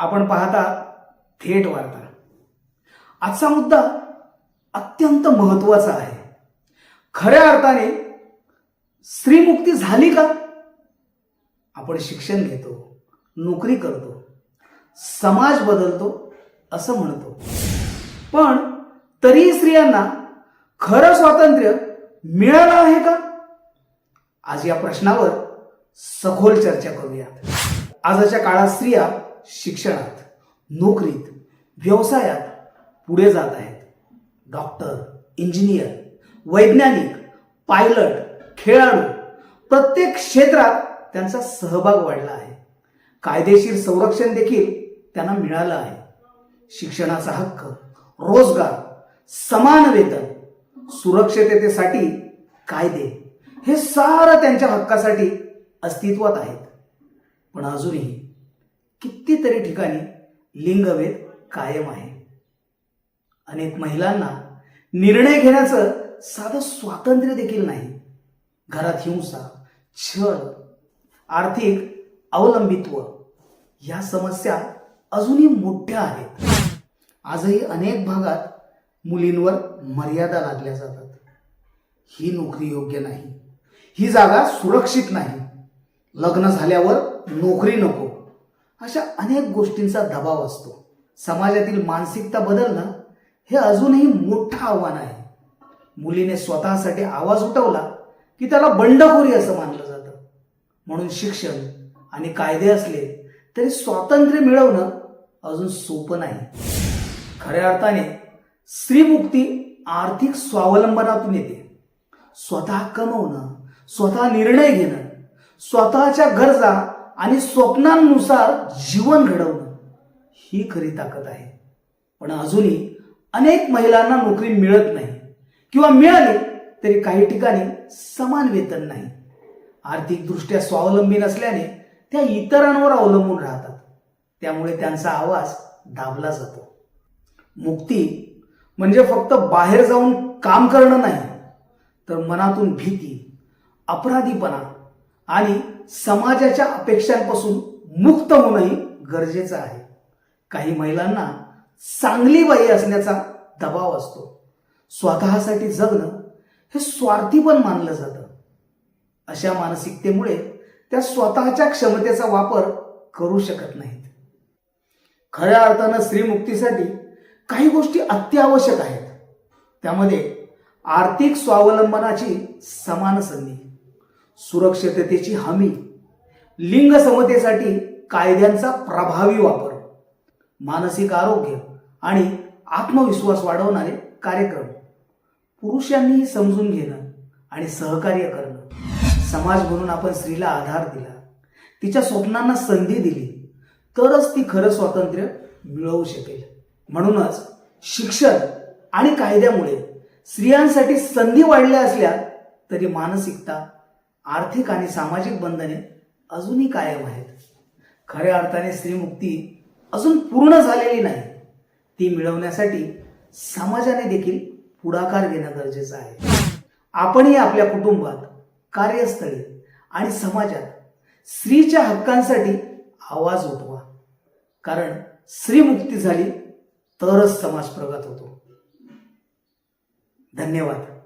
आपण पाहता थेट वार्ता. आजचा मुद्दा अत्यंत महत्त्वाचा आहे. खऱ्या अर्थाने स्त्रीमुक्ती झाली का? आपण शिक्षण घेतो नोकरी करतो समाज बदलतो असं म्हणतो. पण तरी स्त्रियांना खरं स्वातंत्र्य मिळालं आहे का? आज या प्रश्नावर सखोल चर्चा करूयात. आजच्या काळात स्त्रिया शिक्षणात नोकरीत व्यवसायात पुढे जात आहेत. डॉक्टर इंजिनियर वैज्ञानिक पायलट खेळाडू प्रत्येक क्षेत्रात त्यांचा सहभाग वाढला आहे. कायदेशीर संरक्षण देखील त्यांना मिळालं आहे. शिक्षणाचा हक्क रोजगार समान वेतन सुरक्षिततेसाठी कायदे हे सारं त्यांच्या हक्कासाठी अस्तित्वात आहेत. पण अजूनही कितीतरी ठिकाणी लिंगभेद कायम आहे. अनेक महिलांना निर्णय घेण्याचं साधं स्वातंत्र्य देखील नाही. घरात हिंसा छळ आर्थिक अवलंबित्व या समस्या अजूनही मोठ्या आहेत. आजही अनेक भागात मुलींवर मर्यादा लादल्या जातात. ही नोकरी योग्य नाही. ही जागा सुरक्षित नाही. लग्न झाल्यावर नोकरी नको. अशा अनेक गोष्टींचा दबाव असतो. समाजातील मानसिकता बदलणं हे अजूनही मोठं आव्हान आहे. मुलीने स्वतःसाठी आवाज उठवला की त्याला बंडखोरी असं मानलं जातं. म्हणून शिक्षण आणि कायदे असले तरी स्वातंत्र्य मिळवणं अजून सोपं नाही. खऱ्या अर्थाने स्त्रीमुक्ती आर्थिक स्वावलंबनातून येते. स्वतः कमवणं स्वतः निर्णय घेणं स्वतःच्या गरजा आणि स्वप्नांनुसार जीवन घडवणं ही खरी ताकद आहे. पण अजूनही अनेक महिलांना नोकरी मिळत नाही किंवा मिळाली तरी काही ठिकाणी समान वेतन नाही. आर्थिकदृष्ट्या स्वावलंबी नसल्याने त्या इतरांवर अवलंबून राहतात. त्यामुळे त्यांचा आवाज दाबला जातो. मुक्ती म्हणजे फक्त बाहेर जाऊन काम करणं नाही तर मनातून भीती अपराधीपणा आणि समाजाच्या अपेक्षांपासून मुक्त होणंही गरजेचं आहे. काही महिलांना चांगली बाई असण्याचा दबाव असतो. स्वतःसाठी जगणं हे स्वार्थी पण मानलं जातं. अशा मानसिकतेमुळे त्या स्वतःच्या क्षमतेचा वापर करू शकत नाहीत. खऱ्या अर्थानं स्त्रीमुक्तीसाठी काही गोष्टी अत्यावश्यक आहेत. त्यामध्ये आर्थिक स्वावलंबनाची समान संधी. सुरक्षिततेची हमी. लिंग समतेसाठी कायद्यांचा प्रभावी वापर मानसिक आरोग्य आणि आत्मविश्वास वाढवणारे कार्यक्रम. पुरुषांनीही समजून घेणं आणि सहकार्य करणं. समाज म्हणून आपण स्त्रीला आधार दिला तिच्या स्वप्नांना संधी दिली तरच ती खरं स्वातंत्र्य मिळवू शकेल. म्हणूनच शिक्षण आणि कायद्यामुळे स्त्रियांसाठी संधी वाढल्या असल्या तरी मानसिकता आर्थिक आणि सामाजिक बंधने अजूनही कायम आहेत. खऱ्या अर्थाने स्त्रीमुक्ती अजून पूर्ण झालेली नाही. ती मिळवण्यासाठी समाजाने देखील पुढाकार घेणं गरजेचं आहे. आपणही आपल्या कुटुंबात कार्यस्थळी आणि समाजात स्त्रीच्या हक्कांसाठी आवाज उठवा. कारण स्त्रीमुक्ती झाली तरच समाज प्रगत होतो. धन्यवाद.